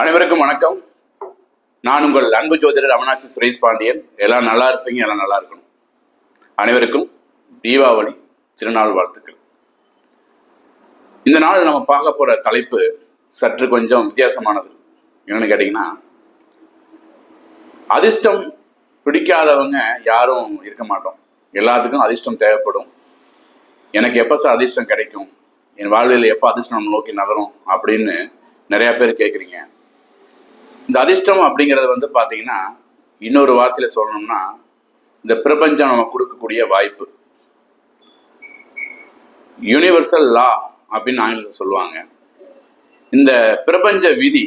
அனைவருக்கும் வணக்கம். நான் உங்கள் அன்பு ஜோதிடர் அவினாசி சுரேஷ் பாண்டியன். எல்லாம் நல்லா இருப்பீங்க எல்லாம் நல்லா இருக்கணும். அனைவருக்கும் தீபாவளி திருநாள் வாழ்த்துக்கள். இந்த நாள் நம்ம பார்க்க போற தலைப்பு சற்று கொஞ்சம் வித்தியாசமானது. என்னன்னு கேட்டிங்கன்னா அதிர்ஷ்டம் பிடிக்காதவங்க யாரும் இருக்க மாட்டோம். எல்லாத்துக்கும் அதிர்ஷ்டம் தேவைப்படும். எனக்கு எப்போ சார் அதிர்ஷ்டம் கிடைக்கும்? என் வாழ்வில் எப்போ அதிர்ஷ்டம் நம்ம நோக்கி நகரும்? அப்படின்னு நிறையா பேர் கேட்குறீங்க இந்த அதிர்ஷ்டம் அப்படிங்கிறது வந்து பார்த்தீங்கன்னா இன்னொரு வார்த்தையில சொல்லணும்னா இந்த பிரபஞ்சம் நம்ம கொடுக்கக்கூடிய வாய்ப்பு. யூனிவர்சல் லா அப்படின்னு ஆங்கிலத்தில் சொல்லுவாங்க. இந்த பிரபஞ்ச விதி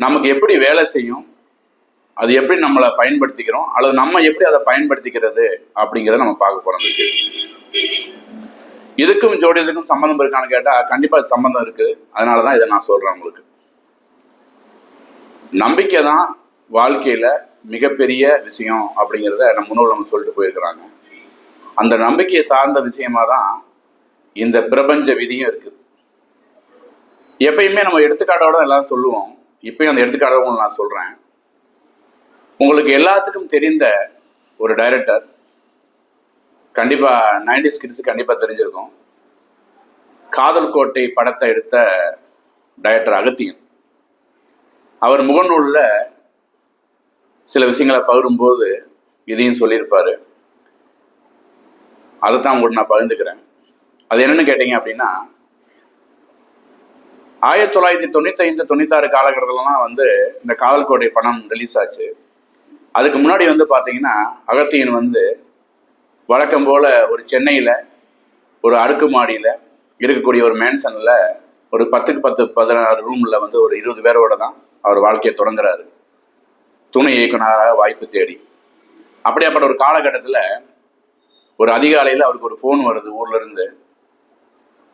நமக்கு எப்படி வேலை செய்யும் அது எப்படி நம்மளை பயன்படுத்திக்கிறோம் அல்லது நம்ம எப்படி அதை பயன்படுத்திக்கிறது அப்படிங்கிறத நம்ம பார்க்க போறோம் இதுக்கும் ஜோடியதுக்கும் சம்மந்தம் இருக்கான்னு கேட்டால் கண்டிப்பாக சம்மந்தம் இருக்குது அதனால தான் இதை நான் சொல்கிறேன் உங்களுக்கு. நம்பிக்கை தான் வாழ்க்கையில மிகப்பெரிய விஷயம் அப்படிங்கிறத நம்ம முன்னோர் நம்ம சொல்லிட்டு போயிருக்கிறாங்க. அந்த நம்பிக்கையை சார்ந்த விஷயமா தான் இந்த பிரபஞ்ச விதியும் இருக்குது எப்பயுமே நம்ம எடுத்துக்காட்டோட எல்லாம் சொல்லுவோம். இப்பயும் அந்த எடுத்துக்காட்டோட உங்களுக்கு நான் சொல்றேன். உங்களுக்கு எல்லாத்துக்கும் தெரிந்த ஒரு டைரக்டர் கண்டிப்பா நைன்டி ஸ்கிட்ஸு கண்டிப்பா தெரிஞ்சிருக்கும். காதல் கோட்டை படத்தை எடுத்த டைரக்டர் அகத்தியன். அவர் முகநூலில் சில விஷயங்களை பகிரும்போது இதையும் சொல்லியிருப்பாரு. அதைத்தான் உங்களுக்கு நான் பகிர்ந்துக்கிறேன். அது என்னன்னு கேட்டீங்க அப்படின்னா ஆயிரத்தி தொள்ளாயிரத்தி தொண்ணூத்தி ஐந்து தொண்ணூத்தாறு காலகட்டத்திலலாம் வந்து இந்த காதல் கோட்டை பணம் ரிலீஸ் ஆச்சு. அதுக்கு முன்னாடி வந்து பார்த்தீங்கன்னா அகத்தியன் வந்து வழக்கம் போல ஒரு சென்னையில் ஒரு அடுக்கு மாடியில் இருக்கக்கூடிய ஒரு மேன்சனில் ஒரு பத்துக்கு பத்து பதினாறு ரூமில் வந்து ஒரு இருபது பேரோட தான் அவர் வாழ்க்கையை தொடங்குறாரு. துணை இயக்குனராக வாய்ப்பு தேடி. அப்படியாப்பட்ட ஒரு காலகட்டத்தில் ஒரு அதிகாலையில் அவருக்கு ஒரு ஃபோன் வருது ஊர்லேருந்து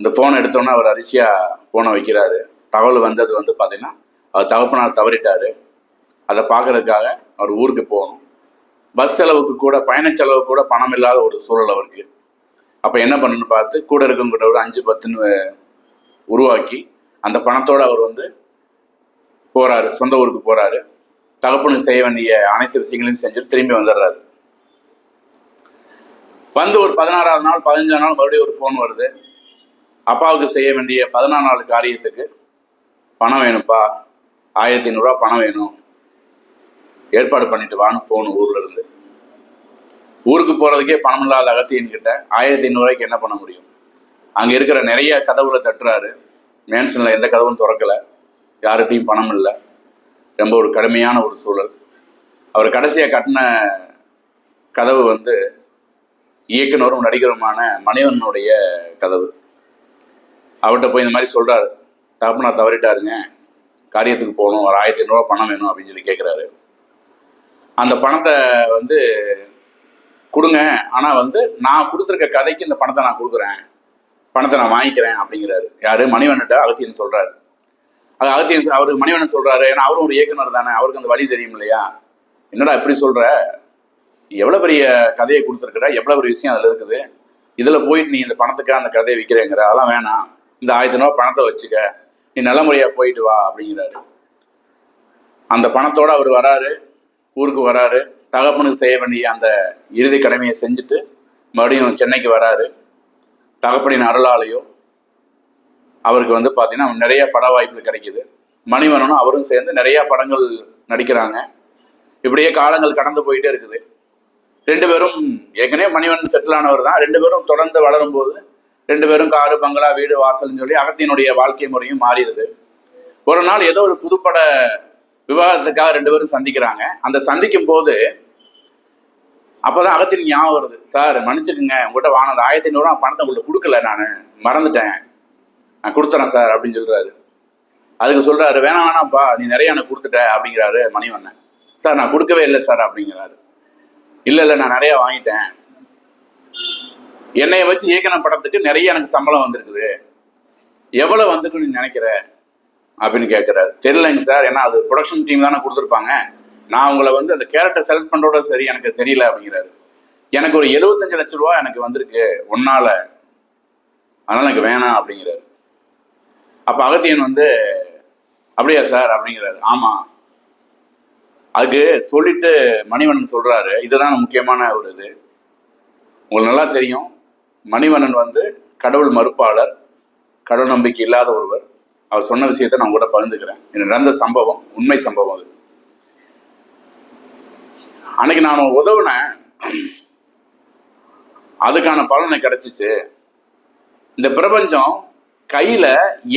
இந்த ஃபோனை எடுத்தோன்னே அவர் அதிர்ச்சியாக ஃபோனை வைக்கிறாரு. தகவல் வந்தது வந்து பார்த்தீங்கன்னா அவர் தகப்பனார் தவறிட்டார். அதை பார்க்கறதுக்காக அவர் ஊருக்கு போகணும். பஸ் செலவுக்கு கூட பயண செலவு கூட பணம் இல்லாத ஒரு சூழல் அவருக்கு. அப்போ என்ன பண்ணுன்னு பார்த்து கூட இருக்கவங்கிட்ட ஒரு அஞ்சு பத்துன்னு உருவாக்கி அந்த பணத்தோடு அவர் வந்து போறாரு சொந்த ஊருக்கு போறாரு. தகப்பனுக்கு செய்ய வேண்டிய அனைத்து விஷயங்களையும் செஞ்சுட்டு திரும்பி வந்துடுறாரு. வந்து ஒரு பதினாறாவது நாள் பதினஞ்சாம் நாள் மறுபடியும் ஒரு ஃபோன் வருது. அப்பாவுக்கு செய்ய வேண்டிய பதினாறு நாள் காரியத்துக்கு பணம் வேணும்ப்பா. ஆயிரத்தி ஐநூறுரூவா பணம் வேணும். ஏற்பாடு பண்ணிட்டு வான்னு ஃபோன் ஊர்ல இருந்து. ஊருக்கு போகிறதுக்கே பணம் இல்லாத அகத்தியன் கிட்ட ஆயிரத்தி ஐநூறுரூவாய்க்கு என்ன பண்ண முடியும்? அங்கே இருக்கிற நிறைய கதவுகளை தட்டுறாரு. மேன்ஷன்ல எந்த கதவும் திறக்கல. யார்கிட்டயும் பணம் இல்லை. ரொம்ப ஒரு கடுமையான ஒரு சூழல். அவர் கடைசியாக கட்டின கதவு வந்து இயக்குனரும் நடிகருமான மணிவனுடைய கதவு. அவர்கிட்ட போய் இந்த மாதிரி சொல்கிறாரு தப்பு நான் தவறிட்டாருங்க. காரியத்துக்கு போகணும். ஒரு ஆயிரத்தி ஐநூறுரூவா பணம் வேணும் அப்படின்னு சொல்லி கேட்குறாரு அந்த பணத்தை வந்து கொடுங்க. ஆனால் வந்து நான் கொடுத்துருக்க கதைக்கு இந்த பணத்தை நான் கொடுக்குறேன். பணத்தை நான் வாங்கிக்கிறேன் அப்படிங்கிறாரு. யார்? மணிவண்ணன்ட்ட அகத்தியன்னு சொல்கிறாரு அது அகத்தியன் அவருக்கு மணிவண்ணன் சொல்றாரு. ஏன்னா அவரும் ஒரு இயக்குனர் தானே. அவருக்கு அந்த வழி தெரியும் இல்லையா என்னடா இப்படி சொல்ற? எவ்வளவு பெரிய கதையை கொடுத்துருக்குற? எவ்வளவு பெரிய விஷயம் அதுல இருக்குது? இதுல போயிட்டு நீ இந்த பணத்துக்காக அந்த கதையை விற்கிறேங்கிற அதெல்லாம் வேணாம். இந்த ஆயிரத்தி ரூபா பணத்தை வச்சுக்க. நீ நல்ல முறையா போயிட்டு வா அப்படிங்கிறாரு. அந்த பணத்தோட அவர் வராரு. ஊருக்கு வராரு. தகப்பனுக்கு செய்ய வேண்டிய அந்த இறுதி கடமையை செஞ்சுட்டு மறுபடியும் சென்னைக்கு வராரு. தகப்பனின் அருளாலையோ அவருக்கு வந்து பார்த்தீங்கன்னா நிறைய பட வாய்ப்பு கிடைக்குது. மணிவண்ணனும் அவரும் சேர்ந்து நிறைய படங்கள் நடிக்கிறாங்க. இப்படியே காலங்கள் கடந்து போயிட்டே இருக்குது. ரெண்டு பேரும் ஏற்கனவே மணிவன் செட்டில் ஆனவர் தான். ரெண்டு பேரும் தொடர்ந்து வளரும் போது ரெண்டு பேரும் காரு பங்களா வீடு வாசல்னு சொல்லி அகத்தியனுடைய வாழ்க்கை முறையும் மாறிடுது. ஒரு நாள் ஏதோ ஒரு புதுப்பட விவாதத்துக்காக ரெண்டு பேரும் சந்திக்கிறாங்க. அந்த சந்திக்கும் போது அப்போதான் அகத்தின் ஞாபகம் வருது. சார் மன்னிச்சுக்குங்க. உங்கள்கிட்ட வாங்கினது ஆயிரத்தி ஐநூறுவா பணத்தை உங்களுக்கு கொடுக்கல நான். மறந்துட்டேன். நான் கொடுத்துறேன் சார் அப்படின்னு சொல்கிறாரு அதுக்கு சொல்கிறாரு வேணாம் வேணாம்ப்பா நீ நிறைய எனக்கு கொடுத்துட்ட அப்படிங்கிறாரு மணிவண்ணன். சார் நான் கொடுக்கவே இல்லை சார் அப்படிங்கிறாரு. இல்லை இல்லை நான் நிறைய வாங்கிட்டேன். என்னைய வச்சு இயக்கின படத்துக்கு நிறைய எனக்கு சம்பளம் வந்திருக்குது. எவ்வளோ வந்துருக்குன்னு நீ நினைக்கிற? அப்படின்னு கேட்குறாரு தெரியலங்க சார் ஏன்னா அது ப்ரொடக்ஷன் டீம் தானே கொடுத்துருப்பாங்க. நான் உங்களை வந்து அந்த கேரக்டர் செலக்ட் பண்ணுறோட சரி எனக்கு தெரியல அப்படிங்கிறாரு. எனக்கு ஒரு எழுபத்தஞ்சு லட்ச ரூபா எனக்கு வந்திருக்கு. ஒன்னால அதனால எனக்கு வேணாம் அப்படிங்கிறாரு. அப்ப அகத்தியன் வந்து அப்படியா சார்? அப்படிங்கிறாரு. ஆமா. அதுக்கு சொல்லிட்டு மணிவண்ணன் சொல்றாரு. இதுதான் முக்கியமான ஒரு இது. உங்களுக்கு நல்லா தெரியும். மணிவண்ணன் வந்து கடவுள் மறுப்பாளர் கடவுள் நம்பிக்கை இல்லாத ஒருவர். அவர் சொன்ன விஷயத்த நான் கூட பகிர்ந்துக்கிறேன். எனக்கு நடந்த சம்பவம் உண்மை சம்பவம் அது. அன்னைக்கு நான் உதவுனேன். அதுக்கான பலனை கிடைச்சிச்சு. இந்த பிரபஞ்சம் கையில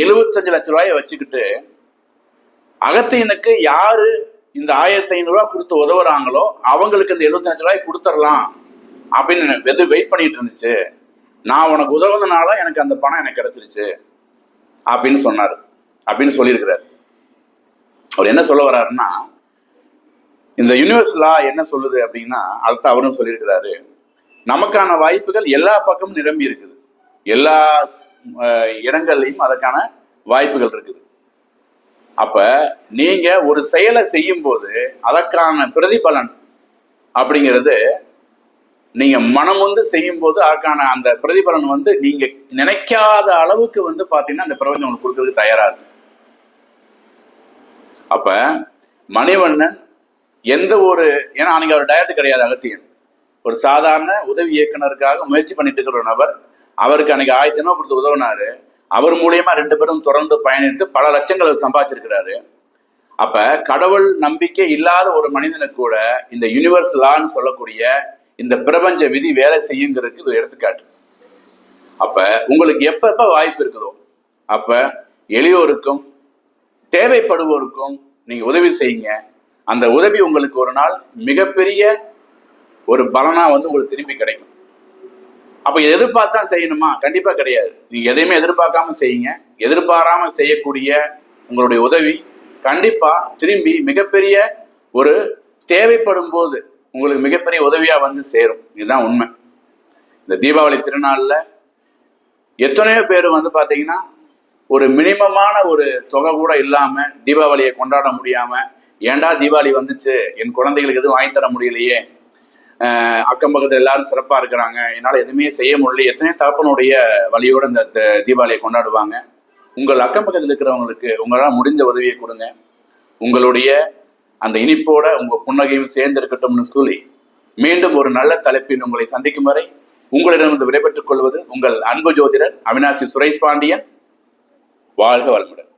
எழுபத்தஞ்சு லட்ச ரூபாயை வச்சுக்கிட்டு அகத்தியனுக்கு யாரு இந்த ஆயிரத்தி ஐநூறு ரூபாய் கொடுத்து உதவுறாங்களோ அவங்களுக்கு இந்த எழுபத்தஞ்சு லட்ச ரூபாய் கொடுத்துடலாம் அப்படின்னு வெது வெயிட் பண்ணிட்டு இருந்துச்சு. நான் உனக்கு உதவுனதுனால எனக்கு அந்த பணம் எனக்கு கிடைச்சிருச்சு அப்படின்னு சொன்னாரு. அப்படின்னு சொல்லியிருக்கிறார். அவர் என்ன சொல்ல வர்றாருன்னா இந்த யூனிவர்ஸ் லா என்ன சொல்லுது அப்படின்னா அடுத்து அவரும் சொல்லியிருக்கிறாரு. நமக்கான வாய்ப்புகள் எல்லா பக்கமும் நிரம்பி இருக்குது. எல்லா இடங்கள்லையும் அதற்கான வாய்ப்புகள் இருக்குது. அப்ப நீங்க ஒரு செயலை செய்யும் போது அதற்கான பிரதிபலன் அப்படிங்கிறது நீங்க மனம் வந்து செய்யும் போது அதற்கான அந்த பிரதிபலன் வந்து நீங்க நினைக்காத அளவுக்கு வந்து பாத்தீங்கன்னா அந்த பிரபஞ்சம் உங்களுக்கு கொடுக்கறதுக்கு தயாரா இருக்கு. அப்ப மணிவண்ணன் எந்த ஒரு ஏன்னா அன்னைக்கு அவர் டயட் கிடையாது அகத்தியன். ஒரு சாதாரண உதவி இயக்குனருக்காக முயற்சி பண்ணிட்டு இருக்கிற நபர் அவருக்கு அன்னைக்கு ஆயிரத்தி ஐநூறு கொடுத்து உதவுனாரு. அவர் மூலியமா ரெண்டு பேரும் தொடர்ந்து பயணித்து பல லட்சங்களை சம்பாதிச்சிருக்கிறாரு. அப்ப கடவுள் நம்பிக்கை இல்லாத ஒரு மனிதனுக்கு கூட இந்த யூனிவர்ஸ் லான்னு சொல்லக்கூடிய இந்த பிரபஞ்ச விதி வேலை செய்யுங்கிறதுக்கு இது எடுத்துக்காட்டு. அப்ப உங்களுக்கு எப்ப எப்ப வாய்ப்பு இருக்குதோ அப்ப எளியோருக்கும் தேவைப்படுவோருக்கும் நீங்க உதவி செய்யுங்க. அந்த உதவி உங்களுக்கு ஒரு நாள் மிகப்பெரிய ஒரு பலனா வந்து உங்களுக்கு திரும்பி கிடைக்கும். அப்ப எதிர்பார்த்தா செய்யணுமா? கண்டிப்பா கிடையாது. நீங்க எதையுமே எதிர்பார்க்காம செய்யுங்க. எதிர்பாராம செய்யக்கூடிய உங்களுடைய உதவி கண்டிப்பா திரும்பி மிகப்பெரிய ஒரு தேவைப்படும் போது உங்களுக்கு மிகப்பெரிய உதவியா வந்து சேரும். இதுதான் உண்மை. இந்த தீபாவளி திருநாளில் எத்தனையோ பேர் வந்து பார்த்தீங்கன்னா ஒரு மினிமமான ஒரு தொகை கூட இல்லாமல் தீபாவளியை கொண்டாட முடியாமல் ஏன்டா தீபாவளி வந்துச்சு? என் குழந்தைகளுக்கு எதுவும் வாங்கி தர முடியலையே. அக்கம் பக்கத்தில் எல்லாரும் சிறப்பா இருக்கிறாங்க. என்னால் எதுவுமே செய்ய முடியல. எத்தனையோ தகப்பனுடைய வழியோடு இந்த த- தீபாவளியை கொண்டாடுவாங்க. உங்கள் அக்கம் பக்கத்தில் இருக்கிறவங்களுக்கு உங்களால் முடிந்த உதவியை கொடுங்க. உங்களுடைய அந்த இனிப்போட உங்க புன்னகையும் சேர்ந்து இருக்கட்டும்னு சொல்லி மீண்டும் ஒரு நல்ல தலைப்பில் உங்களை சந்திக்கும் வரை உங்களிடமிருந்து விடைபெற்றுக் கொள்வது உங்கள் அன்பு ஜோதிடர் அவினாசி சுரேஷ் பாண்டியன். வாழ்க வளமுடன்.